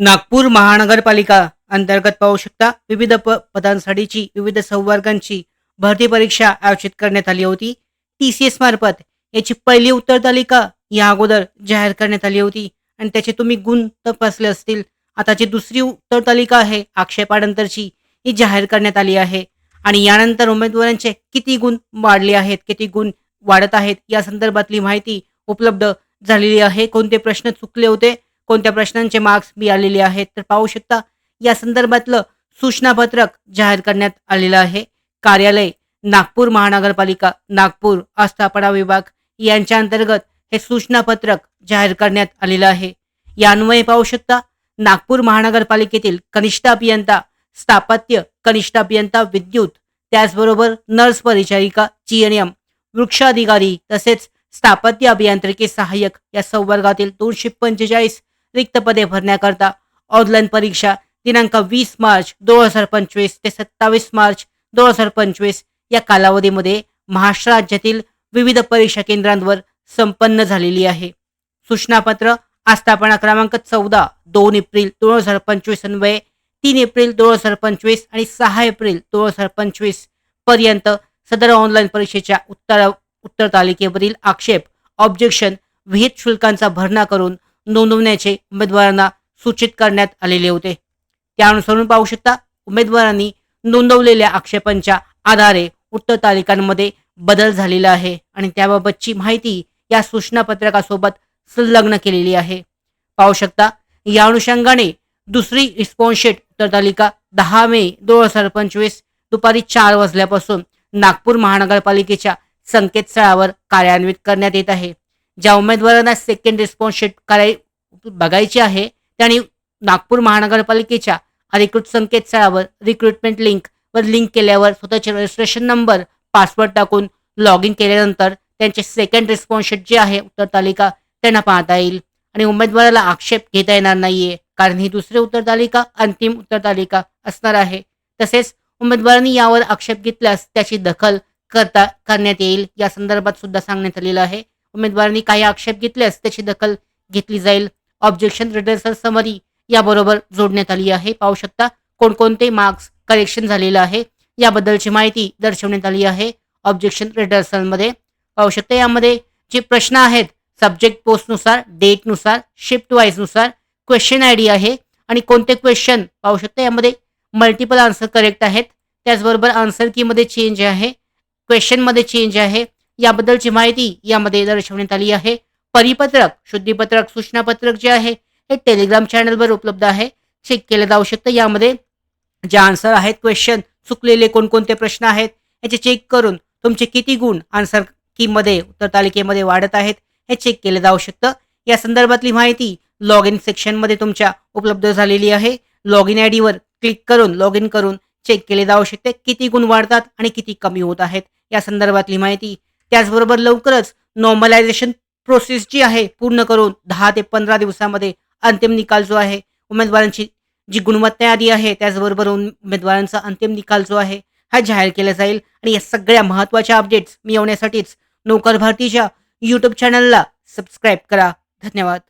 नागपूर महानगरपालिका अंतर्गत पाहू शकता विविध प पदांसाठीची विविध संवर्गांची भरती परीक्षा आयोजित करण्यात आली होती. टी सी एस मार्फत याची पहिली उत्तर तालिका या अगोदर जाहीर करण्यात आली होती आणि त्याचे तुम्ही गुण तपासले असतील. आता जी दुसरी उत्तर तालिका आहे आक्षेपानंतरची ही जाहीर करण्यात आली आहे. आणि यानंतर उमेदवारांचे किती गुण वाढले आहेत किती गुण वाढत आहेत या संदर्भातली माहिती उपलब्ध झालेली आहे. कोणते प्रश्न चुकले होते? कोणत्या प्रश्नांचे मार्क्स मिळालेले आहेत तर पाहू शकता या संदर्भातलं सूचनापत्रक जाहीर करण्यात आलेलं आहे. कार्यालय नागपूर महानगरपालिका नागपूर आस्थापना विभाग यांच्या अंतर्गत हे सूचनापत्रक जाहीर करण्यात आलेलं आहे. या अन्वये पाहू शकता नागपूर महानगरपालिकेतील कनिष्ठ अभियंता स्थापत्य कनिष्ठ अभियंता विद्युत त्याचबरोबर नर्स परिचारिका जीएनएम वृक्षाधिकारी तसेच स्थापत्य अभियांत्रिकी सहाय्यक या संवर्गातील दोनशे पंचेचाळीस रिक्त पदे भरण्याकरता ऑनलाईन परीक्षा दिनांक वीस मार्च दोन हजार पंचवीस ते सत्तावीस मार्च दोन हजार पंचवीस या कालावधीमध्ये महाराष्ट्र राज्यातील विविध परीक्षा केंद्रांवर संपन्न झालेली आहे. सूचनापत्र आस्थापना क्रमांक चौदा दोन एप्रिल दोन हजार पंचवीस अन्वये तीन एप्रिल दोन हजार पंचवीस आणि सहा एप्रिल दोन हजार पंचवीसपर्यंत सदर ऑनलाईन परीक्षेच्या उत्तर उत्तर तालिकेवरील आक्षेप ऑब्जेक्शन विहित शुल्कांचा भरणा करून नोंदवण्याचे उमेदवारांना सूचित करण्यात आलेले होते. त्यानुसारून पाहू शकता उमेदवारांनी नोंदवलेल्या आक्षेपांच्या आधारे उत्तर तालिकांमध्ये बदल झालेला आहे आणि त्याबाबतची माहिती या सूचनापत्रकासोबत संलग्न केलेली आहे. पाहू शकता या अनुषंगाने दुसरी रिस्पॉन्सशीट उत्तर तालिका दहा मे दोन हजार पंचवीस दुपारी चार वाजल्यापासून नागपूर महानगरपालिकेच्या संकेतस्थळावर कार्यान्वित करण्यात येत आहे. ज्या उमेदवारांना सेकंड रिस्पॉन्स शीट कराय बघायची आहे त्यांनी नागपूर महानगरपालिकेच्या अधिकृत संकेतस्थळावर रिक्रुटमेंट लिंक वर लिंक केल्यावर स्वतःचे रजिस्ट्रेशन नंबर पासवर्ड टाकून लॉग इन केल्यानंतर त्यांचे सेकंड रिस्पॉन्स शीट जे आहे उत्तर तालिका त्यांना पाहता येईल. आणि उमेदवाराला आक्षेप घेता येणार नाहीये कारण ही दुसरी उत्तर तालिका अंतिम उत्तर तालिका असणार आहे. तसेच उमेदवारांनी यावर आक्षेप घेतल्यास त्याची दखल करता करण्यात येईल या संदर्भात सुद्धा सांगण्यात आलेलं आहे. उमेदवारांनी काही आक्षेप घेतल्यास त्याची दखल घेतली जाईल. ऑब्जेक्शन रिडर्सल समरी याबरोबर जोडण्यात आली आहे. पाहू शकता कोणकोणते मार्क्स करेक्शन झालेलं आहे. याबद्दलची माहिती दर्शवण्यात आली आहे ऑब्जेक्शन रिडर्सलमध्ये पाहू शकता यामध्ये जे प्रश्न आहेत सब्जेक्ट पोस्टनुसार डेटनुसार शिफ्ट वाईजनुसार क्वेश्चन आय डी आहे आणि कोणते क्वेश्चन पाहू शकता यामध्ये मल्टिपल आन्सर करेक्ट आहेत. त्याचबरोबर आन्सर कीमध्ये चेंज आहे क्वेश्चनमध्ये चेंज आहे. याबद्दलची माहिती यामध्ये दर्शवण्यात आली आहे. परिपत्रक शुद्धीपत्रक सूचनापत्रक जे आहे हे टेलिग्राम चॅनलवर उपलब्ध आहे. चेक केलं जाऊ शकतं. यामध्ये जे आन्सर आहेत क्वेश्चन चुकलेले कोणकोणते प्रश्न आहेत याचे चेक करून तुमचे किती गुण आन्सर कीमध्ये उत्तर तालिकेमध्ये वाढत आहेत हे चेक केलं जाऊ शकतं. या संदर्भातली माहिती लॉग इन सेक्शनमध्ये तुमच्या उपलब्ध झालेली आहे. लॉग इन आय डीवर क्लिक करून लॉग इन करून चेक केले जाऊ शकते. किती गुण वाढतात आणि किती कमी होत आहेत. या संदर्भातली माहिती त्याचबरोबर लवकरच नॉर्मलायझेशन प्रोसेस जी आहे पूर्ण करून दहा ते पंधरा दिवसामध्ये अंतिम निकाल जो आहे उमेदवारांची जी गुणवत्ता यादी आहे त्याचबरोबर उमेदवारांचा अंतिम निकाल जो आहे हा जाहीर केला जाईल. आणि या सगळ्या महत्त्वाच्या अपडेट्स मिळवण्यासाठीच नोकर भारतीच्या यूट्यूब चॅनलला सबस्क्राईब करा. धन्यवाद.